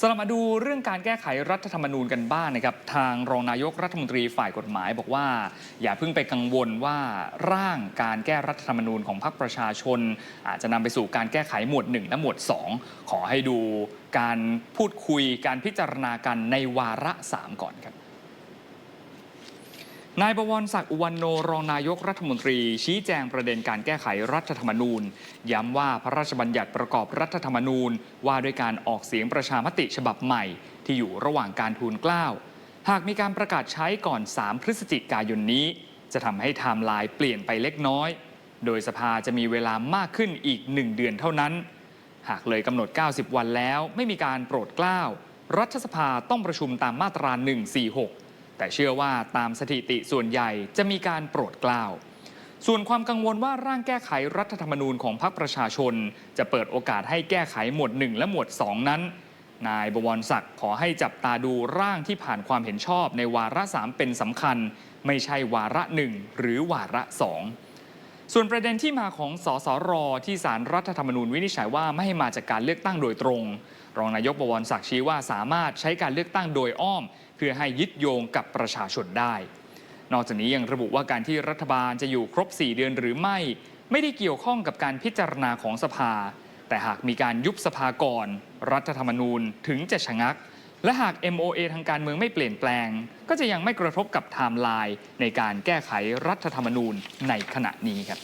สำหรับมาดูเรื่องการแก้ไขรัฐธรรมนูญกันบ้างนะครับ ทางรองนายกรัฐมนตรีฝ่ายกฎหมายบอกว่า อย่าเพิ่งไปกังวลว่าร่างการแก้รัฐธรรมนูญของพรรคประชาชน อาจจะนำไปสู่การแก้ไขหมวด 1 และหมวด 2 ขอให้ดูการพูดคุยการพิจารณากันในวาระ 3 ก่อนครับ นายบวรศักดิ์อุวันโนรองนายกรัฐมนตรี ชี้แจงประเด็นการแก้ไขรัฐธรรมนูญ ย้ำว่าพระราชบัญญัติประกอบรัฐธรรมนูญ ว่าด้วยการออกเสียงประชามติฉบับใหม่ ที่อยู่ระหว่างการทูลเกล้าหากมีการประกาศใช้ก่อน 3 พฤศจิกายนนี้ จะทำให้ไทม์ไลน์เปลี่ยนไปเล็กน้อย โดยสภาจะมีเวลามากขึ้นอีก 1 เดือนเท่านั้น หากเลยกำหนด 90 วันแล้วไม่มีการโปรดเกล้ารัฐสภาต้องประชุมตามมาตรา 146 แต่เชื่อว่าตามสถิติส่วนใหญ่จะมีการโปรดเกล้าส่วนความกังวลว่าร่างแก้ไขรัฐธรรมนูญของพรรคประชาชน จะเปิดโอกาสให้แก้ไขหมวด 1 และหมวด 2 นั้น นายบวรศักดิ์ขอให้จับตาดูร่างที่ผ่านความเห็นชอบในวาระ 3 เป็นสำคัญ ไม่ใช่วาระ 1 หรือวาระ 2 ส่วนประเด็นที่มาของสสรที่สารรัฐธรรมนูญวินิจฉัยว่าไม่ให้มาจากการเลือกตั้งโดยตรง รองนายกบวรศักดิ์ชี้ว่าสามารถใช้การเลือกตั้งโดยอ้อม เพื่อให้ยึดโยงกับประชาชนได้ นอกจากนี้ยังระบุว่าการที่รัฐบาลจะอยู่ครบ 4 เดือนหรือไม่ ไม่ได้เกี่ยวข้องกับการพิจารณาของสภา แต่หากมีการยุบสภาก่อน รัฐธรรมนูญถึงจะชะงัก และหาก MOA ทางการเมืองไม่เปลี่ยนแปลง ก็จะยังไม่กระทบกับไทม์ไลน์ในการแก้ไขรัฐธรรมนูญในขณะนี้ครับ